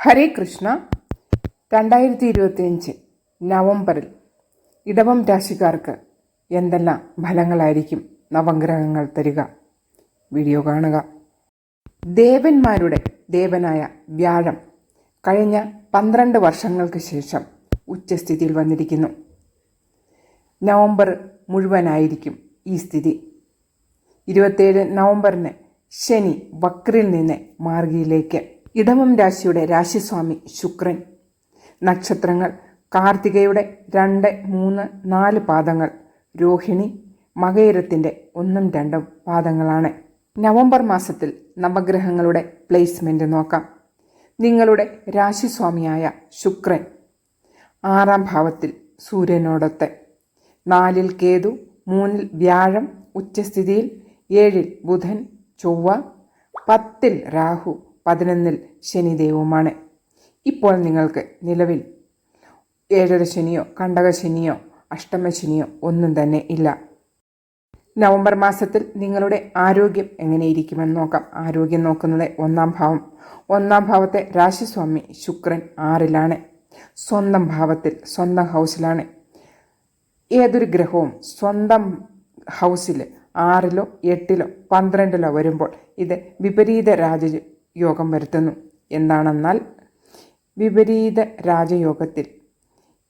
ഹരേ കൃഷ്ണ രണ്ടായിരത്തി ഇരുപത്തിയഞ്ച് നവംബറിൽ ഇടവം രാശിക്കാർക്ക് എന്തെല്ലാം ഫലങ്ങളായിരിക്കും നവഗ്രഹങ്ങൾ തരിക? വീഡിയോ കാണുക. ദേവന്മാരുടെ ദേവനായ വ്യാഴം കഴിഞ്ഞ പന്ത്രണ്ട് വർഷങ്ങൾക്ക് ശേഷം ഉച്ചസ്ഥിതിയിൽ വന്നിരിക്കുന്നു. നവംബർ മുഴുവനായിരിക്കും ഈ സ്ഥിതി. ഇരുപത്തേഴ് നവംബറിന് ശനി വക്രിൽ നിന്ന് മാർഗിയിലേക്ക് ഇടവം രാശിയുടെ രാശിസ്വാമി ശുക്രൻ. നക്ഷത്രങ്ങൾ കാർത്തികയുടെ രണ്ട് മൂന്ന് നാല് പാദങ്ങൾ. രോഹിണി മകയിരത്തിന്റെ ഒന്നും രണ്ടും പാദങ്ങളാണ്. നവംബർ മാസത്തിൽ നവഗ്രഹങ്ങളുടെ പ്ലേസ്മെന്റ് നോക്കാം. നിങ്ങളുടെ രാശിസ്വാമിയായ ശുക്രൻ. ആറാം ഭാവത്തിൽ സൂര്യനോടൊത്ത്. നാലിൽ കേതു മൂന്നിൽ വ്യാഴം ഉച്ചസ്ഥിതിയിൽ ഏഴിൽ ബുധൻ ചൊവ്വ പത്തിൽ രാഹു. പതിനൊന്നിൽ ശനിദേവുമാണ്. ഇപ്പോൾ നിങ്ങൾക്ക് നിലവിൽ ഏഴര ശനിയോ കണ്ടകശനിയോ അഷ്ടമശനിയോ ഒന്നും തന്നെ ഇല്ല. നവംബർ മാസത്തിൽ നിങ്ങളുടെ ആരോഗ്യം എങ്ങനെയിരിക്കുമെന്ന് നോക്കാം. ആരോഗ്യം നോക്കുന്നത് ഒന്നാം ഭാവം. ഒന്നാം ഭാവത്തെ രാശിസ്വാമി ശുക്രൻ ആറിലാണ്. സ്വന്തം ഭാവത്തിൽ സ്വന്തം ഹൗസിലാണ്. ഏതൊരു ഗ്രഹവും സ്വന്തം ഹൗസിൽ ആറിലോ എട്ടിലോ പന്ത്രണ്ടിലോ വരുമ്പോൾ ഇത് വിപരീത രാജയോഗം വരുത്തുന്നു. എന്താണെന്നാൽ വിപരീത രാജയോഗത്തിൽ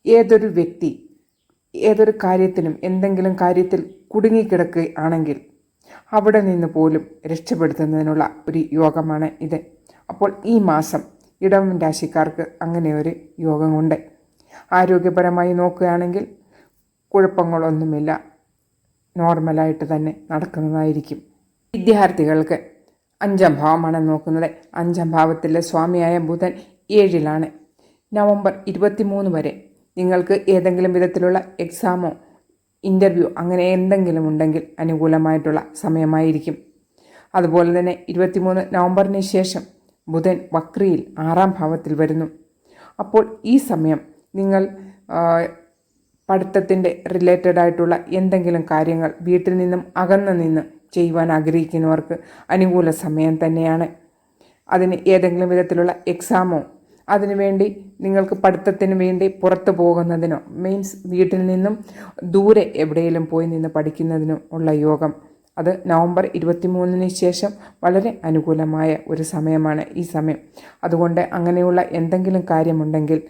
ഏതൊരു വ്യക്തി ഏതൊരു കാര്യത്തിനും എന്തെങ്കിലും കാര്യത്തിൽ കുടുങ്ങിക്കിടക്കുകയാണെങ്കിൽ അവിടെ നിന്ന് പോലും രക്ഷപ്പെടുത്തുന്നതിനുള്ള ഒരു യോഗമാണ് ഇത്. അപ്പോൾ ഈ മാസം ഇടവം രാശിക്കാർക്ക് അങ്ങനെ ഒരു യോഗം ഉണ്ട് ആരോഗ്യപരമായി നോക്കുകയാണെങ്കിൽ കുഴപ്പങ്ങളൊന്നുമില്ല. നോർമലായിട്ട് തന്നെ നടക്കുന്നതായിരിക്കും. വിദ്യാർത്ഥികൾക്ക് അഞ്ചാം ഭാവമാണ് നോക്കുന്നത്. അഞ്ചാം ഭാവത്തിലെ സ്വാമിയായ ബുധൻ ഏഴിലാണ്. നവംബർ ഇരുപത്തിമൂന്ന് വരെ നിങ്ങൾക്ക് ഏതെങ്കിലും വിധത്തിലുള്ള എക്സാമോ ഇന്റർവ്യൂ അങ്ങനെ എന്തെങ്കിലും ഉണ്ടെങ്കിൽ അനുകൂലമായിട്ടുള്ള സമയമായിരിക്കും. അതുപോലെ തന്നെ ഇരുപത്തിമൂന്ന് നവംബറിന് ശേഷം ബുധൻ വക്രിയിൽ ആറാം ഭാവത്തിൽ വരുന്നു. അപ്പോൾ ഈ സമയം നിങ്ങൾ പഠിത്തത്തിന്റെ റിലേറ്റഡ് ആയിട്ടുള്ള എന്തെങ്കിലും കാര്യങ്ങൾ വീട്ടിൽ നിന്നും അകന്നു നിന്ന് ചെയ്യുവാൻ ആഗ്രഹിക്കുന്നവർക്ക് അനുകൂല സമയം തന്നെയാണ്. അതിന് ഏതെങ്കിലും വിധത്തിലുള്ള എക്സാമോ അതിനുവേണ്ടി നിങ്ങൾക്ക് പഠിത്തത്തിന് വേണ്ടി പുറത്തു പോകുന്നതിനോ മീൻസ് വീട്ടിൽ നിന്നും ദൂരെ എവിടെയെങ്കിലും പോയി നിന്ന് പഠിക്കുന്നതിനോ ഉള്ള യോഗം. അത് നവംബർ ഇരുപത്തിമൂന്നിന് ശേഷം വളരെ അനുകൂലമായ ഒരു സമയമാണ് ഈ സമയം. അതുകൊണ്ട് അങ്ങനെയുള്ള എന്തെങ്കിലും കാര്യമുണ്ടെങ്കിൽ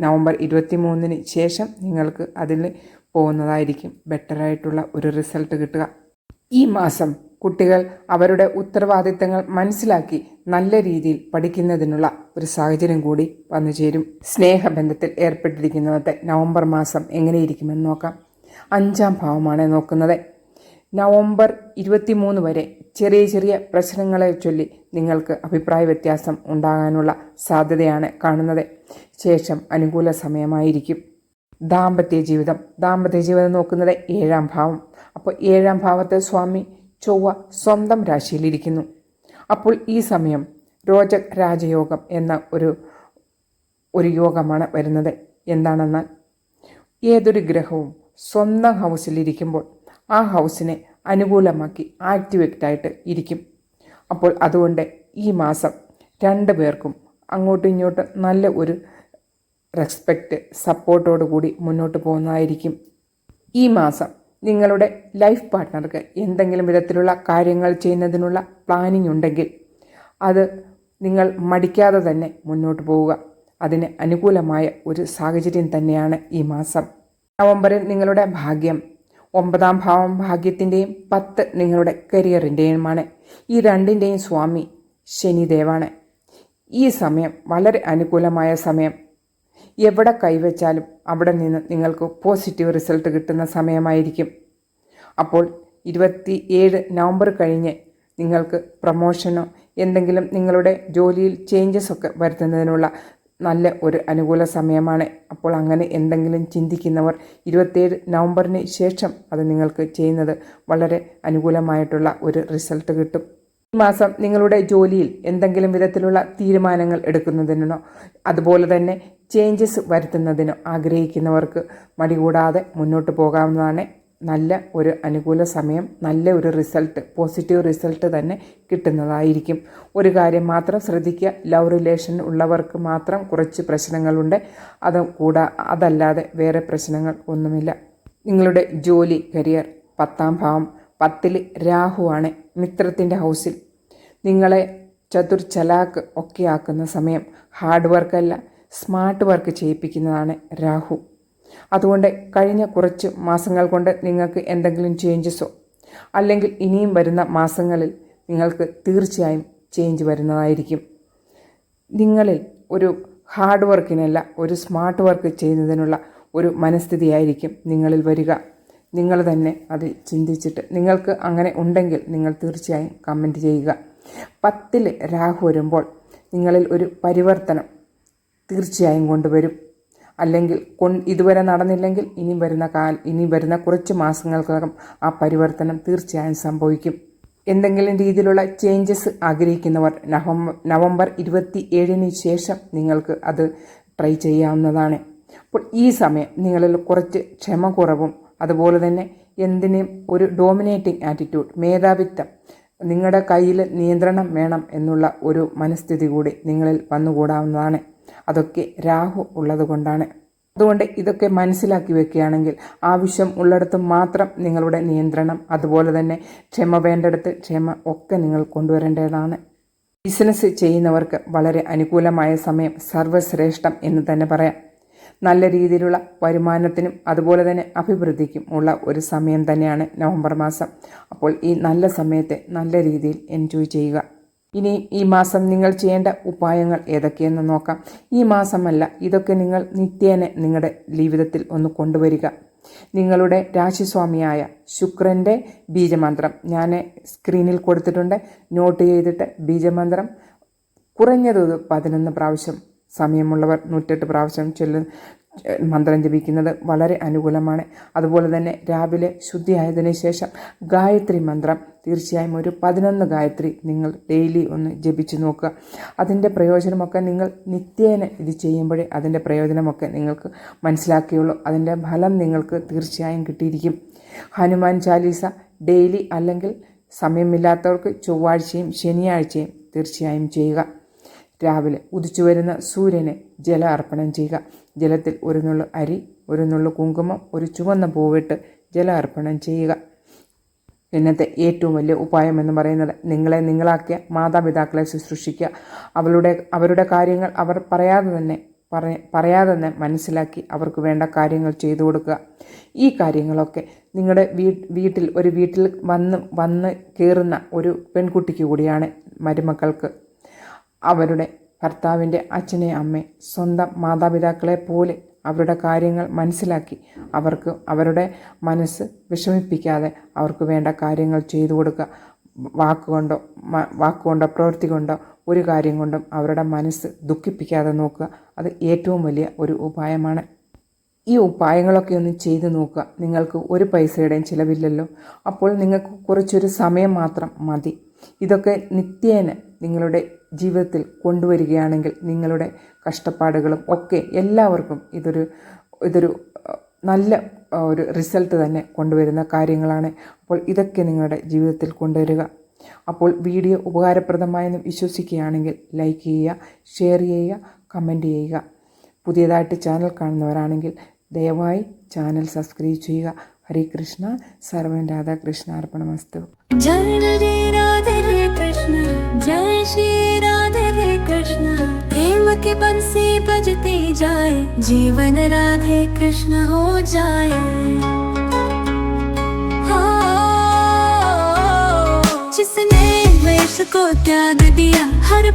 നവംബർ ഇരുപത്തി മൂന്നിന് ശേഷം നിങ്ങൾക്ക് അതിൽ പോകുന്നതായിരിക്കും. ബെറ്ററായിട്ടുള്ള ഒരു റിസൾട്ട് കിട്ടുക. ഈ മാസം കുട്ടികൾ അവരുടെ ഉത്തരവാദിത്തങ്ങൾ മനസ്സിലാക്കി നല്ല രീതിയിൽ പഠിക്കുന്നതിനുള്ള ഒരു സാഹചര്യം കൂടി വന്നു ചേരും. സ്നേഹബന്ധത്തിൽ ഏർപ്പെട്ടിരിക്കുന്നവരുടെ നവംബർ മാസം എങ്ങനെയിരിക്കുമെന്ന് നോക്കാം. അഞ്ചാം ഭാവമാണ് നോക്കുന്നത്. നവംബർ ഇരുപത്തിമൂന്ന് വരെ ചെറിയ ചെറിയ പ്രശ്നങ്ങളെ ചൊല്ലി നിങ്ങൾക്ക് അഭിപ്രായ വ്യത്യാസം ഉണ്ടാകാനുള്ള സാധ്യതയാണ് കാണുന്നത്. ശേഷം അനുകൂല സമയമായിരിക്കും. ദാമ്പത്യ ജീവിതം. ദാമ്പത്യ ജീവിതം നോക്കുന്നത് ഏഴാം ഭാവം. അപ്പോൾ ഏഴാം ഭാവത്തെ സ്വാമി ചൊവ്വ സ്വന്തം രാശിയിലിരിക്കുന്നു. അപ്പോൾ ഈ സമയം രോചക് രാജയോഗം എന്ന ഒരു ഒരു യോഗമാണ് വരുന്നത്. എന്താണെന്നാൽ ഏതൊരു ഗ്രഹവും സ്വന്തം ഹൗസിലിരിക്കുമ്പോൾ ആ ഹൗസിനെ അനുകൂലമാക്കി ആക്ടിവേറ്റായിട്ട് ഇരിക്കും. അപ്പോൾ അതുകൊണ്ട് ഈ മാസം രണ്ട് പേർക്കും അങ്ങോട്ടും ഇങ്ങോട്ടും നല്ല ഒരു റെസ്പെക്റ്റ് സപ്പോർട്ടോടു കൂടി മുന്നോട്ട് പോകുന്നതായിരിക്കും. ഈ മാസം നിങ്ങളുടെ ലൈഫ് പാർട്ട്ണർക്ക് എന്തെങ്കിലും വിധത്തിലുള്ള കാര്യങ്ങൾ ചെയ്യുന്നതിനുള്ള പ്ലാനിംഗ് ഉണ്ടെങ്കിൽ അത് നിങ്ങൾ മടിക്കാതെ തന്നെ മുന്നോട്ട് പോവുക. അതിന് അനുകൂലമായ ഒരു സാഹചര്യം തന്നെയാണ് ഈ മാസം. നവംബറിൽ നിങ്ങളുടെ ഭാഗ്യം ഒമ്പതാം ഭാവം ഭാഗ്യത്തിന്റെയും പത്ത് നിങ്ങളുടെ കരിയറിന്റെയുമാണ് ഈ രണ്ടിന്റെയും സ്വാമി ശനിദേവാണ്. ഈ സമയം വളരെ അനുകൂലമായ സമയം. എവിടെ കൈവച്ചാലും അവിടെ നിന്ന് നിങ്ങൾക്ക് പോസിറ്റീവ് റിസൾട്ട് കിട്ടുന്ന സമയമായിരിക്കും. അപ്പോൾ ഇരുപത്തി ഏഴ് നവംബർ കഴിഞ്ഞ് നിങ്ങൾക്ക് പ്രൊമോഷനോ എന്തെങ്കിലും നിങ്ങളുടെ ജോലിയിൽ ചേഞ്ചസ് ഒക്കെ വരുത്തുന്നതിനുള്ള നല്ല ഒരു അനുകൂല സമയമാണ്. അപ്പോൾ അങ്ങനെ എന്തെങ്കിലും ചിന്തിക്കുന്നവർ ഇരുപത്തേഴ് നവംബറിന് ശേഷം അത് നിങ്ങൾക്ക് ചെയ്യുന്നത് വളരെ അനുകൂലമായിട്ടുള്ള ഒരു റിസൾട്ട് കിട്ടും. ഈ മാസം നിങ്ങളുടെ ജോലിയിൽ എന്തെങ്കിലും വിധത്തിലുള്ള തീരുമാനങ്ങൾ എടുക്കുന്നതിനോ അതുപോലെ തന്നെ ചേഞ്ചസ് വരുത്തുന്നതിനോ ആഗ്രഹിക്കുന്നവർക്ക് മടികൂടാതെ മുന്നോട്ട് പോകാവുന്നതാണ്. നല്ല ഒരു അനുകൂല സമയം നല്ല ഒരു റിസൾട്ട് പോസിറ്റീവ് റിസൾട്ട് തന്നെ കിട്ടുന്നതായിരിക്കും. ഒരു കാര്യം മാത്രം ശ്രദ്ധിക്കുക ലവ് റിലേഷൻ ഉള്ളവർക്ക് മാത്രം കുറച്ച് പ്രശ്നങ്ങളുണ്ട്. അത് കൂടാ അതല്ലാതെ വേറെ പ്രശ്നങ്ങൾ ഒന്നുമില്ല. നിങ്ങളുടെ ജോലി കരിയർ പത്താം ഭാവം. പത്തിൽ രാഹുവാണ് മിത്രത്തിന്റെ ഹൗസിൽ നിങ്ങളെ ചതുർ ചലാക്ക് ഒക്കെ ആക്കുന്ന സമയം. ഹാർഡ് വർക്കല്ല സ്മാർട്ട് വർക്ക് ചെയ്യിപ്പിക്കുന്നതാണ് രാഹു. അതുകൊണ്ട് കഴിഞ്ഞ കുറച്ച് മാസങ്ങൾ കൊണ്ട് നിങ്ങൾക്ക് എന്തെങ്കിലും ചേഞ്ചസോ അല്ലെങ്കിൽ ഇനിയും വരുന്ന മാസങ്ങളിൽ നിങ്ങൾക്ക് തീർച്ചയായും ചേഞ്ച് വരുന്നതായിരിക്കും. നിങ്ങളിൽ ഒരു ഹാർഡ് വർക്കിനല്ല ഒരു സ്മാർട്ട് വർക്ക് ചെയ്യുന്നതിനുള്ള ഒരു മനസ്ഥിതിയായിരിക്കും നിങ്ങളിൽ വരിക. നിങ്ങൾ തന്നെ അത് ചിന്തിച്ചിട്ട് നിങ്ങൾക്ക് അങ്ങനെ ഉണ്ടെങ്കിൽ നിങ്ങൾ തീർച്ചയായും കമന്റ് ചെയ്യുക. പത്തിൽ രാഹു വരുമ്പോൾ നിങ്ങളിൽ ഒരു പരിവർത്തനം തീർച്ചയായും കൊണ്ടുവരും. അല്ലെങ്കിൽ കൊ ഇതുവരെ നടന്നില്ലെങ്കിൽ ഇനി വരുന്ന കാൽ ഇനി വരുന്ന കുറച്ച് മാസങ്ങൾക്കകം ആ പരിവർത്തനം തീർച്ചയായും സംഭവിക്കും. എന്തെങ്കിലും രീതിയിലുള്ള ചേഞ്ചസ് ആഗ്രഹിക്കുന്നവർ നവംബർ നവംബർ ഇരുപത്തി ഏഴിന് ശേഷം നിങ്ങൾക്ക് അത് ട്രൈ ചെയ്യാവുന്നതാണ്. അപ്പോൾ ഈ സമയം നിങ്ങളിൽ കുറച്ച് ക്ഷമ കുറവും അതുപോലെ തന്നെ എന്തിനേയും ഒരു ഡോമിനേറ്റിംഗ് ആറ്റിറ്റ്യൂഡ് മേധാവിത്വം നിങ്ങളുടെ കയ്യിൽ നിയന്ത്രണം വേണം എന്നുള്ള ഒരു മനസ്ഥിതി കൂടി നിങ്ങളിൽ വന്നുകൂടാവുന്നതാണ്. അതൊക്കെ രാഹു ഉള്ളത് കൊണ്ടാണ്. അതുകൊണ്ട് ഇതൊക്കെ മനസ്സിലാക്കി വെക്കുകയാണെങ്കിൽ ആവശ്യം ഉള്ളിടത്ത് മാത്രം നിങ്ങളുടെ നിയന്ത്രണം അതുപോലെ തന്നെ ക്ഷമ വേണ്ടടുത്ത് ക്ഷമ ഒക്കെ നിങ്ങൾ കൊണ്ടുവരേണ്ടതാണ്. ബിസിനസ് ചെയ്യുന്നവർക്ക് വളരെ അനുകൂലമായ സമയം സർവശ്രേഷ്ഠം എന്ന് തന്നെ പറയാം. നല്ല രീതിയിലുള്ള വരുമാനത്തിനും അതുപോലെ തന്നെ അഭിവൃദ്ധിക്കും ഉള്ള ഒരു സമയം തന്നെയാണ് നവംബർ മാസം. അപ്പോൾ ഈ നല്ല സമയത്തെ നല്ല രീതിയിൽ എൻജോയ് ചെയ്യുക. ഇനി ഈ മാസം നിങ്ങൾ ചെയ്യേണ്ട ഉപായങ്ങൾ ഏതൊക്കെയെന്ന് നോക്കാം. ഈ മാസമല്ല ഇതൊക്കെ നിങ്ങൾ നിത്യേന നിങ്ങളുടെ ജീവിതത്തിൽ ഒന്ന് കൊണ്ടുവരിക. നിങ്ങളുടെ രാശിസ്വാമിയായ ശുക്രന്റെ ബീജമന്ത്രം ഞാൻ സ്ക്രീനിൽ കൊടുത്തിട്ടുണ്ട്. നോട്ട് ചെയ്തിട്ട് ബീജമന്ത്രം. കുറഞ്ഞത് പതിനൊന്ന് പ്രാവശ്യം സമയമുള്ളവർ നൂറ്റെട്ട് പ്രാവശ്യം ചൊല്ലു മന്ത്രം ജപിക്കുന്നത് വളരെ അനുകൂലമാണ്. അതുപോലെ തന്നെ രാവിലെ ശുദ്ധിയായതിനു ശേഷം ഗായത്രി മന്ത്രം. തീർച്ചയായും ഒരു പതിനൊന്ന് ഗായത്രി നിങ്ങൾ ഡെയിലി ഒന്ന് ജപിച്ചു നോക്കുക. അതിന്റെ പ്രയോജനമൊക്കെ നിങ്ങൾ നിത്യേന ഇത് ചെയ്യുമ്പോഴേ അതിന്റെ പ്രയോജനമൊക്കെ നിങ്ങൾക്ക് മനസ്സിലാക്കിയുള്ളൂ. അതിന്റെ ഫലം നിങ്ങൾക്ക് തീർച്ചയായും കിട്ടിയിരിക്കും. ഹനുമാൻ ചാലീസ ഡെയിലി അല്ലെങ്കിൽ സമയമില്ലാത്തവർക്ക് ചൊവ്വാഴ്ചയും ശനിയാഴ്ചയും തീർച്ചയായും ചെയ്യുക. രാവിലെ ഉദിച്ചു വരുന്ന സൂര്യന് ജല അർപ്പണം ചെയ്യുക. ജലത്തിൽ ഒരു നുള്ളു അരി ഒരു നുള്ളു കുങ്കുമം ഒരു ചുവന്ന പൂവിട്ട് ജലാർപ്പണം ചെയ്യുക. ഇന്നത്തെ ഏറ്റവും വലിയ ഉപായം എന്ന് പറയുന്നത് നിങ്ങളെ നിങ്ങളാക്കിയ മാതാപിതാക്കളെ ശുശ്രൂഷിക്കുക. അവളുടെ അവരുടെ കാര്യങ്ങൾ അവർ പറയാതെ തന്നെ പറയാതെ തന്നെ മനസ്സിലാക്കി അവർക്ക് വേണ്ട കാര്യങ്ങൾ ചെയ്തു കൊടുക്കുക. ഈ കാര്യങ്ങളൊക്കെ നിങ്ങളുടെ വീട്ടിൽ ഒരു വീട്ടിൽ വന്ന് വന്ന് കയറുന്ന ഒരു പെൺകുട്ടിക്ക് കൂടിയാണ് മരുമക്കൾക്ക് അവരുടെ ഭർത്താവിന്റെ അച്ഛനെ അമ്മ സ്വന്തം മാതാപിതാക്കളെ പോലെ അവരുടെ കാര്യങ്ങൾ മനസ്സിലാക്കി അവർക്ക് അവരുടെ മനസ്സ് വിഷമിപ്പിക്കാതെ അവർക്ക് വേണ്ട കാര്യങ്ങൾ ചെയ്തു കൊടുക്കുക വാക്കുകൊണ്ടോ വാക്കുകൊണ്ടോ പ്രവൃത്തി കൊണ്ടോ ഒരു കാര്യം കൊണ്ടും അവരുടെ മനസ്സ് ദുഃഖിപ്പിക്കാതെ നോക്കുക. അത് ഏറ്റവും വലിയ ഒരു ഉപായമാണ്. ഈ ഉപായങ്ങളൊക്കെ ഒന്ന് ചെയ്തു നോക്കുക. നിങ്ങൾക്ക് ഒരു പൈസയുടെയും ചിലവില്ലല്ലോ. അപ്പോൾ നിങ്ങൾക്ക് കുറച്ചൊരു സമയം മാത്രം മതി. ഇതൊക്കെ നിത്യേന നിങ്ങളുടെ ജീവിതത്തിൽ കൊണ്ടുവരികയാണെങ്കിൽ നിങ്ങളുടെ കഷ്ടപ്പാടുകളും ഒക്കെ എല്ലാവർക്കും ഇതൊരു ഇതൊരു നല്ല ഒരു റിസൾട്ട് തന്നെ കൊണ്ടുവരുന്ന കാര്യങ്ങളാണ്. അപ്പോൾ ഇതൊക്കെ നിങ്ങളുടെ ജീവിതത്തിൽ കൊണ്ടുവരിക. അപ്പോൾ വീഡിയോ ഉപകാരപ്രദമായെന്ന് വിശ്വസിക്കുകയാണെങ്കിൽ ലൈക്ക് ചെയ്യുക ഷെയർ ചെയ്യുക കമന്റ് ചെയ്യുക. പുതിയതായിട്ട് ചാനൽ കാണുന്നവരാണെങ്കിൽ ദയവായി ചാനൽ സബ്സ്ക്രൈബ് ചെയ്യുക. ഹരി കൃഷ്ണ സർവൻ രാധാകൃഷ്ണ അർപ്പണമസ്തു. ജയ ശ്രീ के बंसी बजते जाए। जीवन राधे कृष्ण हो जाए। जिसने वेश को त्याग दिया, हर